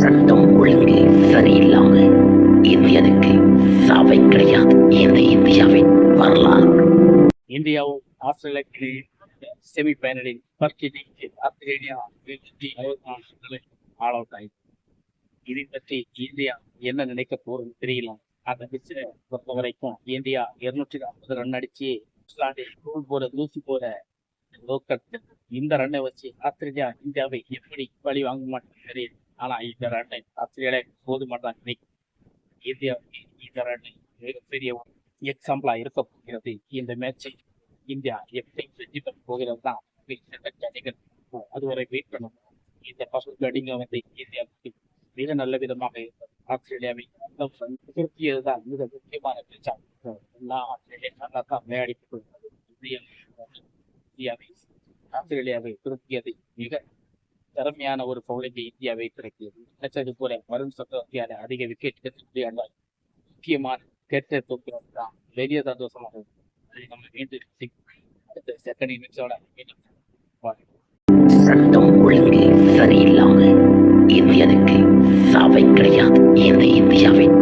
சட்டம் ஒழுங்கு சரியில்லாம இந்தியனுக்கு சாவை கிடையாது. இந்த இந்தியாவின் வரலாறு. இந்தியாவும் ஆஸ்திரேலியாவுக்கு செமி ஃபைனலில் ஃபர்ஸ்ட் இன்னிங்ஸ் ஆஸ்திரேலியா வெற்றி ஆல் அவுட் ஆயிடுச்சு இதை பற்றி இந்தியா என்ன நினைக்க போறது தெரியல. அந்த பிச்சை பொறுத்த வரைக்கும் இந்தியா இருநூற்றி நாற்பது ரன் அடிச்சு நியூசிலாந்து தூள் போல தூசி போல லோக்கல் இந்த ரன்னை வச்சு ஆஸ்திரேலியா இந்தியாவை எப்படி பழி வாங்க மாட்டேன் தெரியுது ஆனா இந்த ரன்னை ஆஸ்திரேலியா போதுமாட்டான் நினைக்கும் இந்தியாவுக்கு இந்த ரன்னை மிகப்பெரிய ஒரு இருக்க போகிறது. இந்த மேட்சை இந்தியா எப்படி வெற்றி பெற போகிறது தான் அதுவரை வெயிட் பண்ணணும். இந்த ஃபர்ஸ்ட் பேட்டிங் வந்து இந்தியாவுக்கு மிக நல்ல விதமாக இருந்தது. ஆஸ்திரேலியாவை திருப்தியது தான் மிக முக்கியமான பிரச்சனை எல்லாம் ஆஸ்திரேலியா நல்லா தான் விளையாடிட்டு இந்தியா இந்தியாவை ஆஸ்திரேலியாவை திருப்தியது மிக திறமையான ஒரு பவுலிங்கை இந்தியா வைத்திருக்கு நினைச்சது போல வருண் சக்கரவர்த்தியால அதிக விக்கெட் எடுத்து முக்கியமான கெட்ட தூக்கிறது தான் பெரிய சந்தோஷமாக இருக்கும் அதை நம்ம மீண்டும் அடுத்த செகண்ட் இன்னிங்ஸோட மீண்டும் பார்க்கலாம். சட்டம் ஒழுங்கு இந்தியனுக்கு சாவை கிடையாது இந்த இந்தியாவின்